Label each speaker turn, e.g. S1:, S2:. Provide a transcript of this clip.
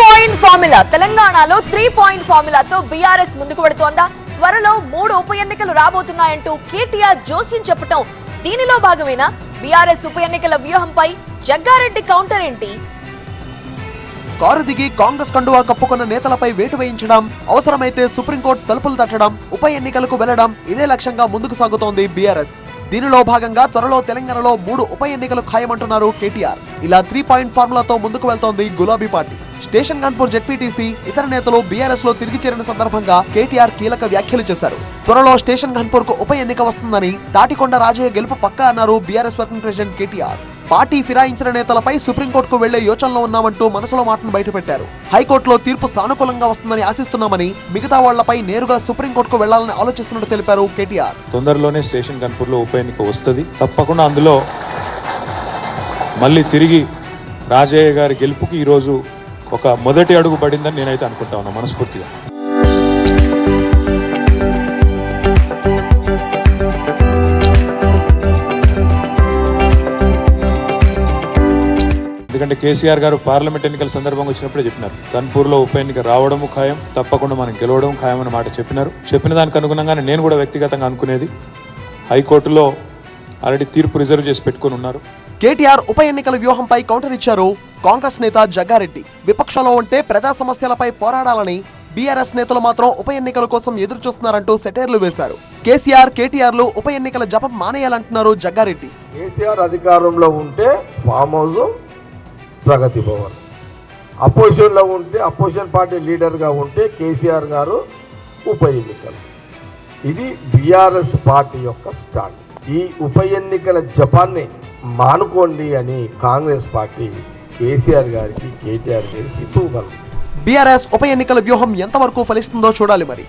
S1: Point formula తెలంగాణలో three point ఫార్ములాతో BRS ముందుకు పడుతోందా త్వరలో మూడు ఉప ఎన్నికలు రాబోతున్నాయంటూ కేటీఆర్ జోస్యం చెప్పటం దీనిలో భాగమేనా? బీఆర్ఎస్ ఉప ఎన్నికల వ్యూహంపై జగ్గారెడ్డి కౌంటర్ ఏంటి?
S2: కారు దిగి కాంగ్రెస్ కండువా కప్పుకున్న నేతలపై వేటు వేయించడం అవసరమైతే సుప్రీంకోర్టు తలుపులు తట్టడం ఉప ఎన్నికలకు వెళ్ళడం ఇదే లక్ష్యంగా ముందుకు సాగుతోంది బీఆర్ఎస్ దీనిలో భాగంగా త్వరలో తెలంగాణలో మూడు ఉప ఎన్నికలు ఖాయమంటున్నారు కేటీఆర్. ఇలా త్రీ పాయింట్ ఫార్ములాతో ముందుకు వెళ్తోంది గులాబీ పార్టీ. స్టేషన్ కాన్పూర్ జెడ్పీటీసీ ఇతర నేతలు బీఆర్ఎస్లో తిరిగి చేరిన సందర్భంగా కేటీఆర్ కీలక వ్యాఖ్యలు చేశారు. త్వరలో స్టేషన్ కాన్పూర్కు ఉప ఎన్నిక వస్తుందని తాటికొండ రాజయ్య గెలుపు పక్కా అన్నారు BRS working president KTR. Party ఫిరాయించిన నేతలపై సుప్రీంకోర్టుకు వెళ్ళే యోచనలో ఉన్నామంటూ మనసులో మాటను బయటపెట్టారు. హైకోర్టులో తీర్పు సానుకూలంగా వస్తుందని ఆశిస్తున్నామని మిగతా వాళ్ళపై నేరుగా సుప్రీంకోర్టుకు వెళ్ళాలని ఆలోచిస్తున్నట్టు తెలిపారు కేటీఆర్.
S3: తొందరలోనే స్టేషన్ కన్పూర్లో ఉప ఎన్నిక వస్తుంది. తప్పకుండా అందులో మళ్ళీ తిరిగి రాజయ్య గారి గెలుపుకి ఈరోజు ఒక మొదటి అడుగు పడిందని నేనైతే అనుకుంటా ఉన్నా మనస్ఫూర్తిగా. ఎందుకంటే కేసీఆర్ గారు పార్లమెంట్ ఎన్నికల సందర్భంగా వచ్చినప్పుడే చెప్పినారు కన్పూర్లో ఉప ఎన్నిక రావడము ఖాయం తప్పకుండా మనం గెలవడం ఖాయం అన్న మాట చెప్పినారు. చెప్పిన దానికి అనుగుణంగానే నేను కూడా వ్యక్తిగతంగా అనుకునేది హైకోర్టులో ఆల్రెడీ తీర్పు రిజర్వ్ చేసి పెట్టుకొని ఉన్నారు.
S2: కేటీఆర్ ఉప ఎన్నికల వ్యూహంపై కౌంటర్ ఇచ్చారు. కాంగ్రెస్ నేత జగ్గారెడ్డి విపక్షంలో ఉంటే ప్రజా సమస్యలపై పోరాడాలని బీఆర్ఎస్ నేతలు మాత్రం ఉప ఎన్నికల కోసం ఎదురు చూస్తున్నారంటూ సెటైర్లు వేశారు. కేసీఆర్ కేటీఆర్లు ఉప ఎన్నికల జపం మానేయాలంటున్నారు జగ్గారెడ్డి.
S4: కేసీఆర్ అధికారంలో ఉంటే ఫామ్ హౌస్ ప్రగతి భవన్. అపోజిషన్లో ఉంటే అపోజిషన్ పార్టీ లీడర్గా ఉంటే కేసీఆర్ గారు ఉప ఎన్నికలు. ఇది బీఆర్ఎస్ పార్టీ యొక్క స్టాండ్. ఈ ఉప ఎన్నికల జపాన్ని మానుకోండి అని కాంగ్రెస్ పార్టీ కేసీఆర్ గారికి కేటీఆర్ గారికి హితవు
S2: బీఆర్ఎస్ ఉప ఎన్నికల వ్యూహం ఎంతవరకు ఫలిస్తుందో చూడాలి మరి.